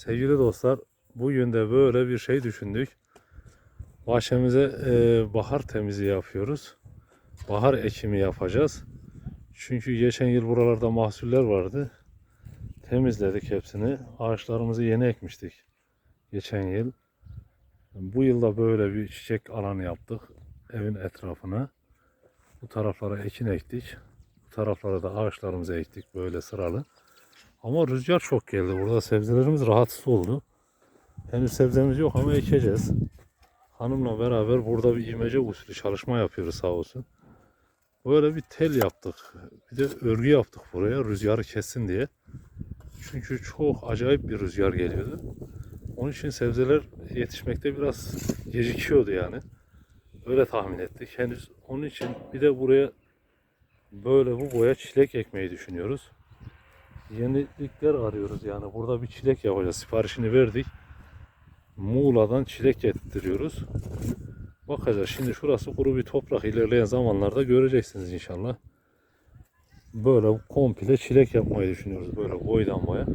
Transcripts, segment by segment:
Sevgili dostlar, bugün de böyle bir şey düşündük. Bahçemize e, bahar temizliği yapıyoruz. Bahar ekimi yapacağız. Çünkü geçen yıl buralarda mahsuller vardı. Temizledik hepsini. Ağaçlarımızı yeni ekmiştik. Geçen yıl. Bu yılda böyle bir çiçek alanı yaptık. Evin etrafına. Bu taraflara ekin ektik. Bu taraflara da ağaçlarımızı ektik böyle sıralı. Ama rüzgar çok geldi. Burada sebzelerimiz rahatsız oldu. Henüz sebzemiz yok ama ekeceğiz. Hanımla beraber burada bir imece usulü çalışma yapıyoruz sağ olsun. Böyle bir tel yaptık. Bir de örgü yaptık buraya rüzgarı kessin diye. Çünkü çok acayip bir rüzgar geliyordu. Onun için sebzeler yetişmekte biraz gecikiyordu yani. Öyle tahmin ettik. Henüz onun için bir de buraya böyle bu boya çilek ekmeyi düşünüyoruz yenilikler arıyoruz yani. Burada bir çilek yapacağız. Siparişini verdik. Muğla'dan çilek getiriyoruz. Bakacağız. Şimdi şurası kuru bir toprak. ilerleyen zamanlarda göreceksiniz inşallah. Böyle komple çilek yapmayı düşünüyoruz. Böyle boydan boya.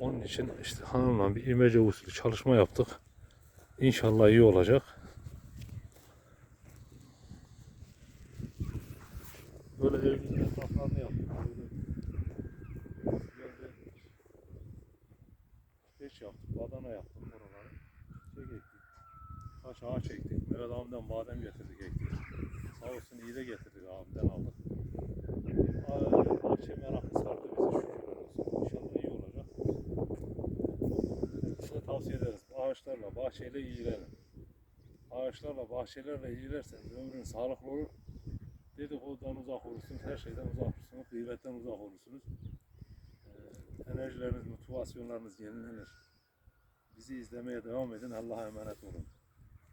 Onun için işte hanımla bir imece usulü çalışma yaptık. İnşallah iyi olacak. Böyle evimizin etraflarını yaptık. Böyle Geç yaptık, badana yaptık oraları. Şey ektik. Taş ağaç ektik. Mehmet abimden badem getirdik ektik. Sağ olsun iyi de getirdik abimden aldık. Bahçe merakı sardı bizi şükürler olsun. İnşallah iyi olacak. Size tavsiye ederiz. Ağaçlarla, bahçeyle ilgilenin. Ağaçlarla, bahçelerle ilgilerseniz ömrün sağlıklı olur. Dedikodudan uzak olursunuz, her şeyden uzak olursunuz, gıybetten uzak olursunuz. Enerjileriniz, motivasyonlarınız yenilenir. Bizi izlemeye devam edin. Allah'a emanet olun.